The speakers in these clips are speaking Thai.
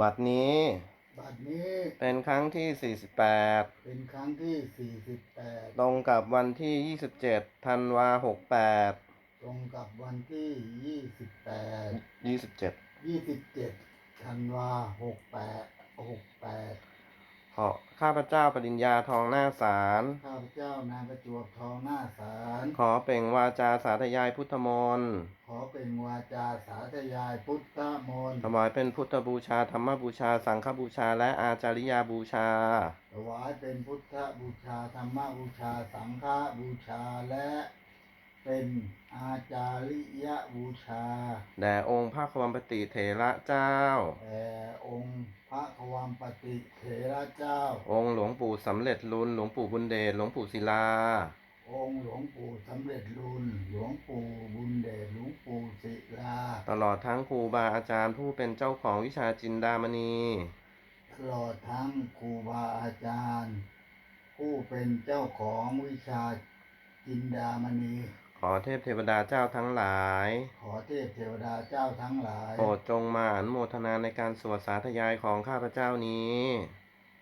บัดนี้บัดนี้เป็นครั้งที่เป็นครั้งที่ 48 ตรงกับวันที่ 27ธันวา68 ตรงกับวันที่ 28 27 27ธันวา68 68 ขอข้าพเจ้าปริญญาทองหน้าศาลข้าพเจ้านางประจวบทองหน้าศาลขอเปล่งวาจาสาธยายพุทธมนต์ขอเป็นวาจาสาธยายพุทธมนต์ถวายเป็นพุทธบูชาธรรมบูชา สังฆบูชา และอาจาริยาบูชา ถวายเป็นพุทธบูชาธรรมบูชา สังฆบูชาและ เป็นอาจาริยบูชา แด่องค์พระควมปติเถระเจ้า แด่องค์พระควัมปติเถระเจ้า องค์หลวงปู่สำเร็จลุนหลวงปู่บุญเดชหลวงปู่ศิลา องค์หลวงปู่สำเร็จรุนหลวงปู่บุญเดชหลวงปู่ศิลา ตลอดทั้งครูบาอาจารย์ผู้เป็นเจ้าของวิชาจินดามณี ตลอดทั้งครูบาอาจารย์ ผู้เป็นเจ้าของวิชาจินดามณี ขอเทพเทวดาเจ้าทั้งหลาย ขอเทพเทวดาเจ้าทั้งหลาย โปรดจงมาอนุโมทนาในการสวดสาธยายของข้าพเจ้านี้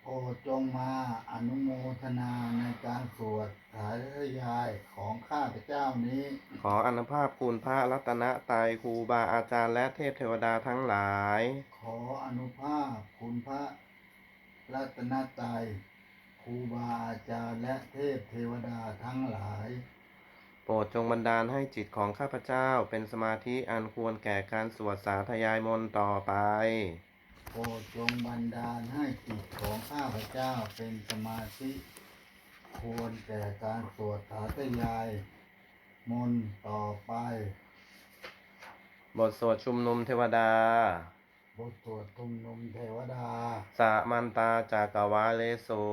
โปรดจงมาอนุโมทนาในการสวดสาธยายของข้าพเจ้านี้ ขออนุภาพคุณพระรัตนตรัยครูบาอาจารย์และเทพเทวดาทั้งหลาย ขออนุภาพคุณพระรัตนตรัยครูบาอาจารย์และเทพเทวดาทั้งหลาย โปรดจงบันดาลให้จิตของข้าพเจ้าเป็นสมาธิอันควรแก่การสวดสาธยายมนต์ต่อไป โปรดจงบันดาลให้จิตของข้าพเจ้าเป็นสมาธิ ควรแก่การสวดสาธยายมนต์ต่อไป บทสวดชุมนุมเทวดา บทสวดทุมนุมเทวดา สามันตาจากวาเลสุ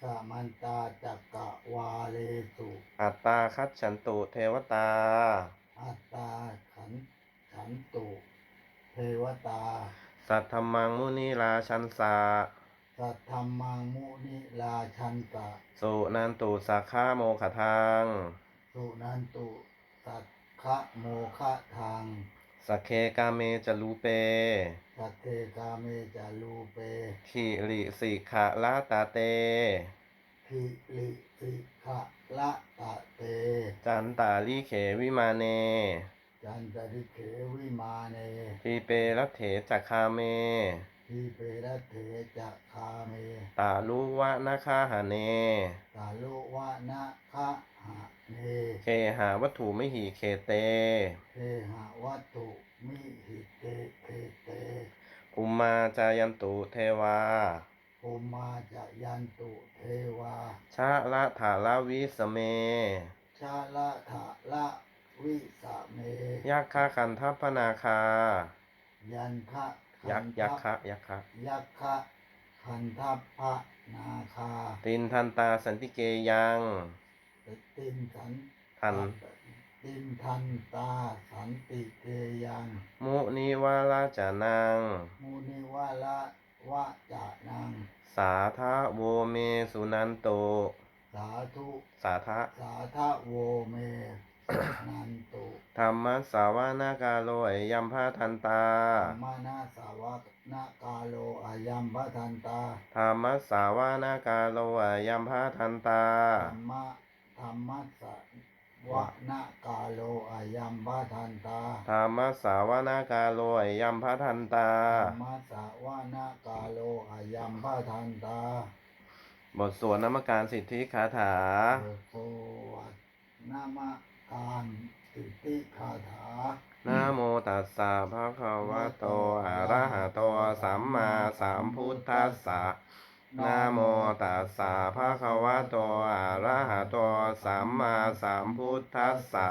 สามันตาจักกะวาเลสุอัตตาคัจฉันตุเทวตา อัตตาขันขันตุเทวตา สัทธมมังมุนีราชันสาสัทธรรมังมุนิราชันตะสุนันตุสักขาโมขทังสุนันตุสัทคะโมคะทางสกเคกาเมจลูเป สัทเทกาเมจารูเปขิริสิขะลาตาเต ทิลิสิขะละตะเต จันตาลิเขวิมาเน จันตริเขวิมาเนปีเปรัตเถจักคาเมทีเประเถจะคาเม ตาลุวะนาคาหาเน ตาลุวะนะคะหะ เนเคหาวัตถุไม่หีเคเต เทหะวัตถุมิหิเตเทเตภูมมาจายันตุเทวาโอมาจะยันตุเทวาชะละถาละวิสเม ชาละทะละวิสะเม ยักขะคันทัพพนาคา ยันคะยักษ์ยักขะยักขะยักคะคันทัพพะนาคา ตินทันตาสันติเกยัง ตินสันทันตินทันตาสันติเกยัง มุนิวาลาจานัง มุนิวาละวะจะนัง สาทะโวเมสุนันโต สาธุสาทะสาธโวเมนันตุธรรมสสาวานากาโลเอยัมพาทันตาธรรมานาสาวกนากาโลอายัมพะทันตาธรรมสสาวานากาโลเอยัมพาทันตาธรรมะ ธรรมะสะวะนากาโลอายัมพะทันตาธรรมสสาวานากาโลเอยัมพาทันตาธรรมะสะวะนากาโลอายัมพะทันตา บทสวดนามการสิทธิคาถาโอโสวัตนามการสิทธิคาถานะโมตัสสะภะคะวะโตอะระหะโตสัมมาสัมพุทธัสสะ นะโมตัสสะภะคะวะโตอะระหะโตสัมมาสัมพุทธัสสะ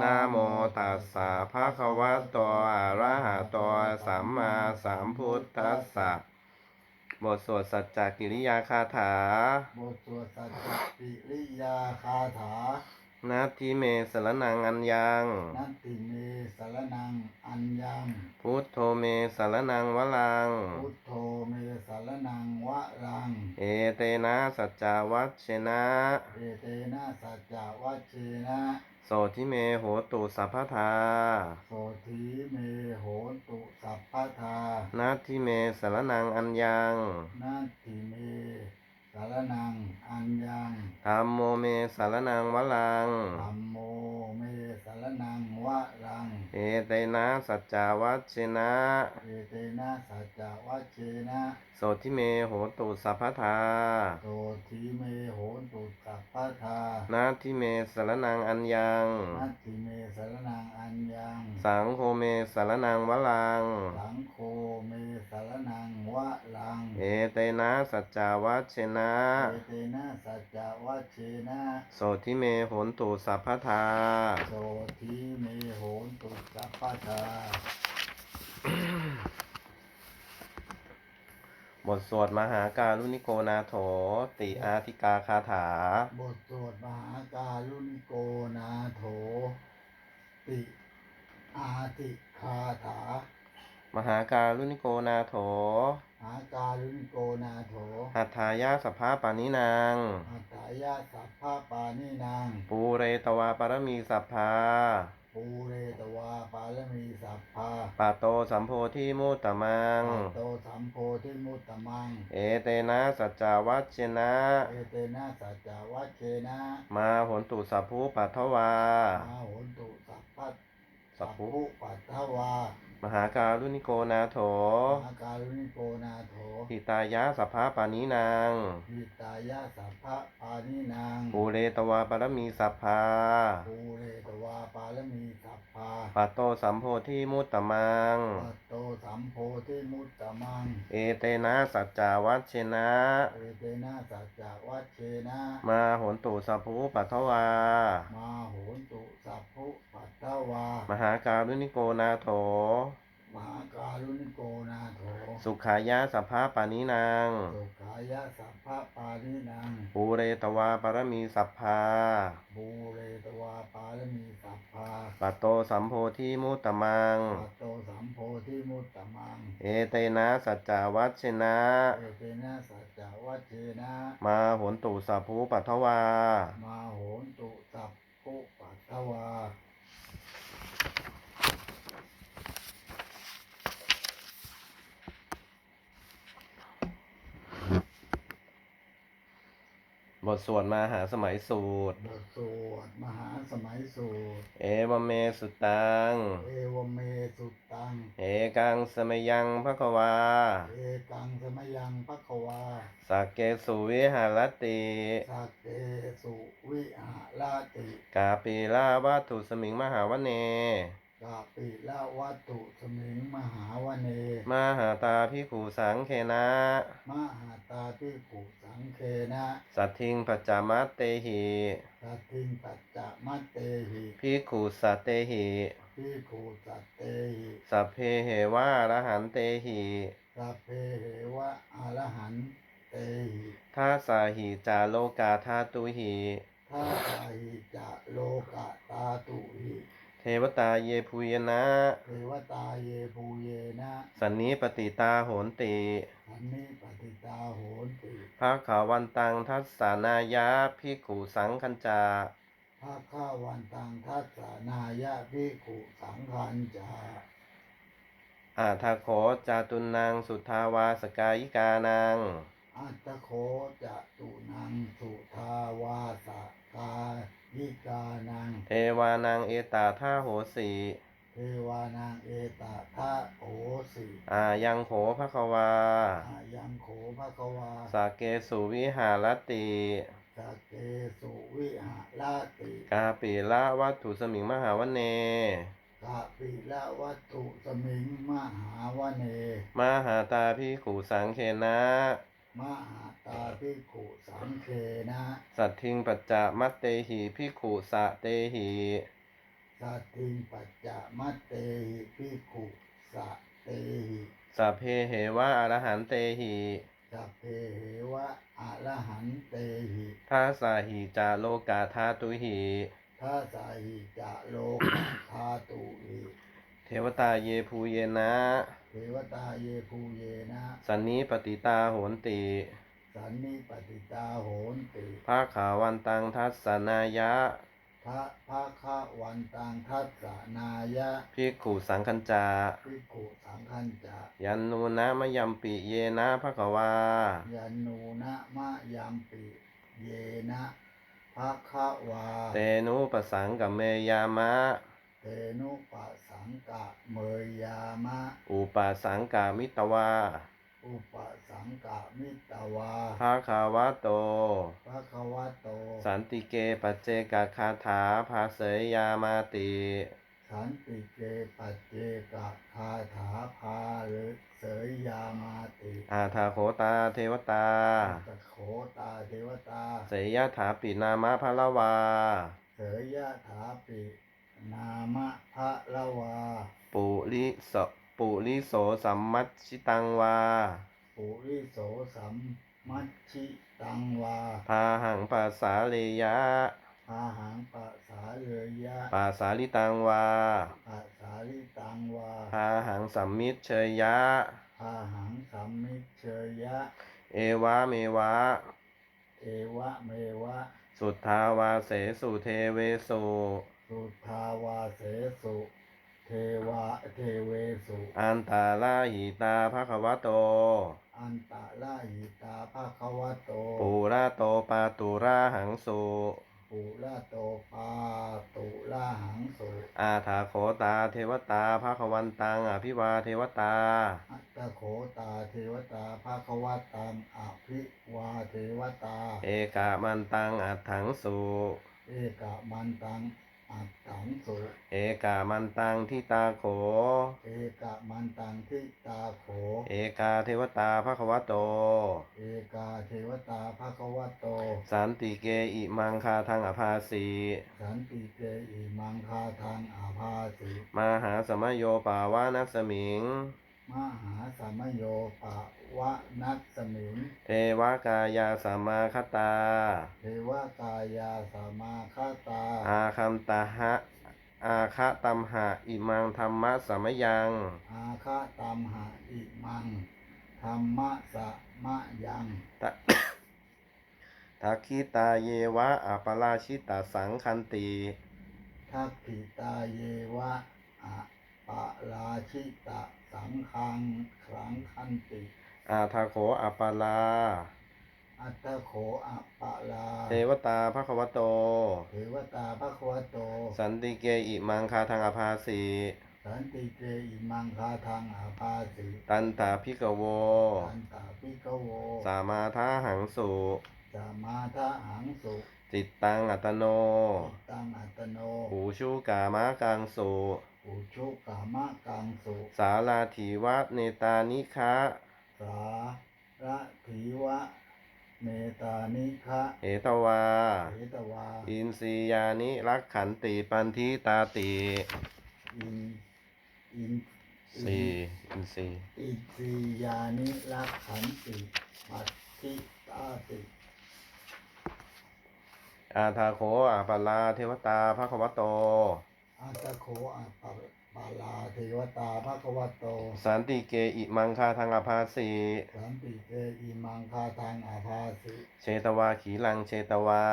นะโมตัสสะภะคะวะโตอะระหะโตสัมมาสัมพุทธัสสะบทสวดสัจจกิริยาคาถา บทสวดสัจจปิริยาคาถา นาทิเมสรนังอัญญังนัตติเมสารนังอัญญัง พุทโธเมสรนังวลัง พุทโธเมสารนังวะรัง เอเตนะสัจจาวัชเชนะ เอเตนะสัจจวัชเชนะ โสทิเมโหตุสัพพทา โสธีเมโหตุสัพพทา นาทิเมสรนังอัญญัง นาทิเม สารนังอัญญังธรรมโมเมสรนังวลังธัมโมเมสารนังวะรัง เอเตนะสัจจาวัชเชนะ เอเตนะสัจจวัชเชนะโสทิเมโหตุสัพพทาโสธีเมโหตุสัพพทานาทิเมสารนังอัญญัง นัตถิเมสารนังอัญญัง สังโฆเมสารนังวลัง สังโฆเมสารนังวะรังเอเตนะสัจจาวัชเชนะเอเตนะสัจจวัชเชนะโสทิเมโหตุสัพพทา โสธีเมโหตุสัพพทา บทสวดมหาการุณิโกนาโถ ติอาธิกาคาถา บทสวดมหาการุณิโกนาโถ ติอาติคาถา มหาการุณิโกนาโถ มหาการุณิโกนาโถ หัตถายาสภาปานินาง อัตถายาสัพพะปานินาง ปูเรตวาปรมีสัพพา ปูเรตวาปาลมีสัพพาปาโตสัมโพธิมุตตมังปัตโตสัมโพธิมุตตมัง เอเตนะสัจจาวัชเชนะ เอเตนะสัจจวัชเชนะมาหนตุสัพพุปัทถวามาโหนตุสัพพัทสัพพุปัตถวา มหาการุณิโกนาโถ มหาการุณิโกนาโถหิตายาสภาปานินางหิตายาสัพพะปานินางปูเรตวาปรมีสัพพาปูเรตวาปาลมีสัพพาปาโตสัมโพธิมุตตมังปัตโตสัมโพธิมุตตมัง เอเตนะสัจจาวัชเชนะเอเตนะสัจจวัชเชนะมาหนตุสัพพุปัทถวา มาโหนตุสัพพุปัตถวามหาการุณิโกนาโถ มหาการุณิโกนาโถสุขายาสัพพาปานินางสุขายะสัพพะปานินางปูเรตวาปรมีสัพพาบูเรตวาปาลมีสัพพาปาโตสัมโพธิมุตตมังปัตโตสัมโพธิมุตตมัง เอเตนะสัจจาวัชเชนะเอเตนะสัจจวัชเชนะมาหนตุสัพพุปัทถวา มาโหนตุสัพพุปัตถวา บทสวดมหาสมัยสูตร บทสวดมหาสมัยสูตร เอวเมสุตัง เอวเมสุตัง เอกังสมยังภควา เอกังสมยังภควา สักเกสุวิหารติ สักเกสุวิหารติ กาปีลาวัตถุสมิงมหาวเน กาปิละวัตถุสมิงมหาวเน มหาตาพิขูสังเคนะ มหาตาพิขุสังเคนะสัทธิงปัจจามัตเตหิสัตทิงปัจจะมัตเตหิพิขูสัตเตหิพิขุสัตเตหิสัพเพเหวาระหันเตหิสัพเพเหวะอรหันเตหิทัสสาหิจาโลกาธาตุหิท่าตาหิจะโลกะตาตุหิ เทวตาเยภูยนะ เทวตาเยภูเยนะสันนิปติตาโหนติสันนิปติตาโหนติภาขาวันตังทัสสานายะพิขูสังคัญจาภาข้าวันตังทัสสานายะพิขุสังคันจาอาทาโขจาตุนังสุทาวาสกายิกานังอัตตโคจะตุนังสุทาวาสกา ยิกานัง เทวานังเอตาท่าโหสีเทวานังเอตทะโอสิอายังโขภควา อายังโขภะคะวาสาเกสุวิหารติสกเกสุวิหารติกาปิละวัตถุสมิงมหาวเนกะปิละวัตถุสมิงมหาวเน มหาตาพิขูสังเคนะ มหาตาภิกขุสังเคนะ สัตทิงปัจจะมัตเตหิพิขูสะเตหิสัตติงปัจจะมัตเตหิภิกขุสะเตหิสัพเพเหวะอรหันเตหิสัพเพเหวะอรหันเตหิทัสสาหิจาโลกาธาตุหิททัสสะหิจะโลกธาตุอิเทวตาเยภูเยนะ เทวตาเยภูเยนะ สันนิปติตาโหนติ สันนิปติตาโหนติภาขาวันตังทัสสนายะพระภาคะวันตังทัสสะนายะภิกขุสังคัญจาภิกขุสังฆันจะยันนูนะมะยัมปิเยนะภคะวา ยันนูนะมะยัมปิเยนะภะคะวา เตนุปสังกัมเมยามะ เตนุปะสังกะเมยยามะ อุปสังกามิตวาอุปสังกะมิตวาภาคาวะโตภะคะวะโต สันติเกปัจเจกคาถาภาเสยยามาติ สันติเกปัจเจกะคาถาพาหรือเสยยามาติอาทาโคตาเทวตา ตะโขตาเทวตา เสยยถาปินามะพะละวา เสยยะถาปิ นามะพระละวา ปุริโสปุริโสสัมมัชชิตังวา ปุริโสสัมมัชชิตังวาพาหังปัสสาเลยะพาหังปะสาเลยยะปัสสาลิตังวาปะสาลิตังวาพาหังสัมมิชเชยยะ พาหังสัมมิเชยยะ เอวะเมวะ เอวะเมวะ สุทธาวาเสสุเทเวสุ สุทาวาเสสุเทวะเทเวสุอันตาลาหิตาภควะโต อันตะลาหิตาภาควะโตปูระโตปาตุราหังสุปุระโตปาตุลาหังสุอาถาโขตาเทวตาภควันตังอภิวาเทวตา อัตตะโขตาเทวตาภาควะตังอภิวาเทวตา เอกามันตังอัตถังสุเอกะมันตัง อัตตังสุเอกามันตังทิตาโข เอกะมันตังทิตาโข เอกาเทวตาภควะโต เอกาเทวตาภาควะโต สันติเกอิมังคาทังอภาสีสันติเกอิมังคาทางอาภาสิมหาสมโยปาวานัสมิง มหาสมโยปะวะนัสสมิงเทวกายาสัมมาคตา เทวกายาสามาคาตา อาคัมตาหะ อาคะตัมหะอิมังธรรมะสมยัง อาคาตัมหะอิมังธรรมะสะมะยังตะ ทักขิตาเยวะอัปราชิตาสังคันติ ทักขิตาเยวะอะ ปะลาชิตะสังคังครังคันติ อาทาโขอัปปาลา อัตตะโขอะปะลาเทวตาภควโต เทวตาภควโต สันติเกอิมังคาทังอภาสีสันติเกอิมังคาทางอาภาสิตันตาพิกโวอันตาปิกโว สามาทาหังสุสามาทะหังสุจิตตังอัตโน ตังอัตโนหูชูกามะกังสุ อุชุกามะกังสุสาลาถีวัดเนตานิคะสาระถีวะเมตานิคะเหตวาเหตวา อินสียานิรักขันติปันทิตาติอินอินสีอินสีอินทรียานิรักขันติปัตติตาติอาทาโขอาปาลาเทวตาภควโต อาตะโคอาปะปาลาเทวตาภควโต สันติเกอิมังคาทังอภาสีสันติเกอิมังคาทางอาภาสิเชตวาขีลังเชตวา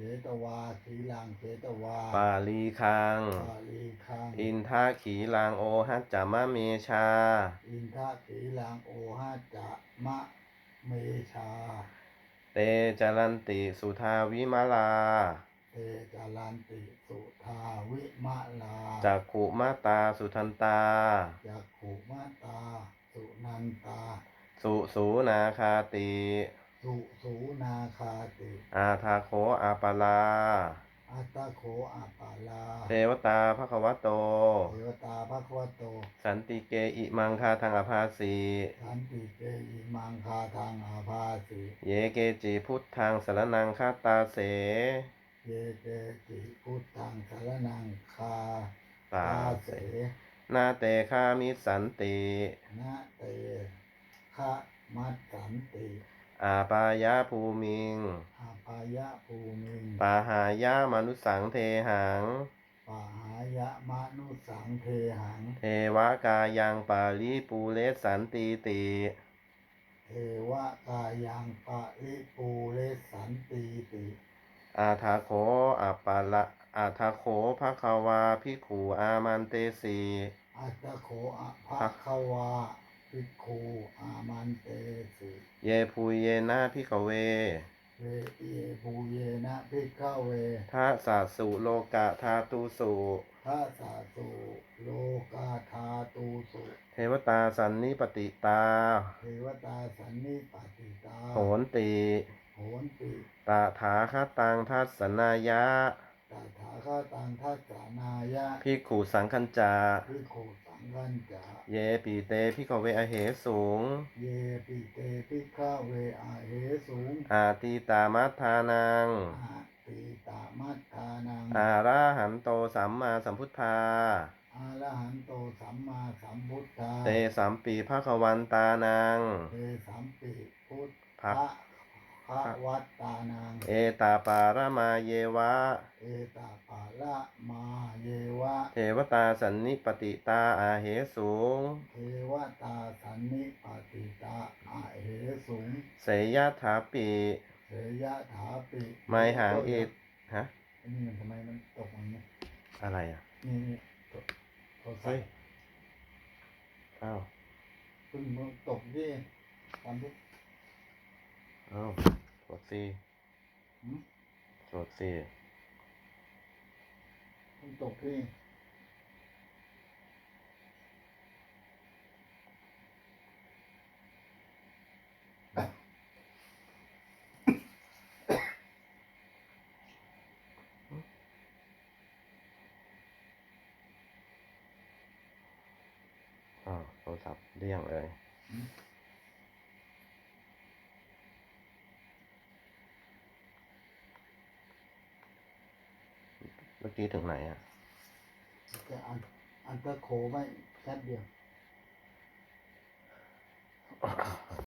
เขตวาขีลังเขตวา ปาลีคัง ปาลีคัง อินทาขีลังโอหัจจามะเมชา อินทะขีลังโอหะจะมะเมชา เตจรันติสุทาวิมาลา เตจารันติสุทาวิมะลาจักขุมาตาสุทันตา จักขุมาตา สุนันตา สุสูนาคาติ สุสูนาคาติ อาทาโขอาปาลาอัตตะโขอาปาลา เทวตาภควโต เทวตาภควโต สันติเกอิมังคาทังอภาสีสันติเกอิมังคาทางอาภาสิเยเกจิพุทธังสรนังคาตาเส เยเกติพุทธังสารนังคาตาตาเสเสนาเตคามิสันตินะเตคะมัตสันติอาปายาภูมิงอาปายะภูมิงปาหายามนุสังเทหังปาหายะมนุสังเทหัง เทวกายังปาลิปูเลสสันติติเทวกายังปะริปูเลสันติติ อาทาโขอัปปะละอาทาโขภะคะวาภิกขุอามันเตสีอัตตะโขอะภะคะวาภิกขุอามันเตสิเยภูเยนะพิกเว เวเยภูเยนะภิกขเวทัสสะสุโลกะทาตุสุทัสสะสุโลกาธาตูสุเทวตาสันนิปติตา เทวตาสันนิปติตาโหนติ โหนติตถาคตังทัสสนายะตถาคตังทัสสานายะภิกขุสังคัญจาภิกขุสังกันจะเยปีเตพิกเวอเหสูง เยปิเตภิกขเวอาเหสูงอาติตามัทธานัง อาติตามัตตานังอาราหันโตสัมมาสัมพุทธา อาระหันโตสัมมาสัมพุทธาเตสัมปีภควันตานังเตสัมปิพุทภะธะ ภะวัตตานัง เอตาปารมาเยวะ เอตาปาละมาเยวะ เทวตาสันนิปติตาอาเหสูงเทวตาสันนิปติตาอาเหสุงเสยยะถาปิเสยะถาปิไมหางเอตฮะอันนี้มันทำไมมันตกอย่างนี้อะไรอะ นี่นี่ตกโทรศัเฮ้พยท์อ้าวเพิ่งมันตกที่ทำที่ อ้าวกดซีหืมกดซีเพิ่งตกที่อ้าวโทรศัพท์เดี่ยงเลย เมื่อกี้ถึงไหนอะจะอันอันตะโคไว้แค่เดียว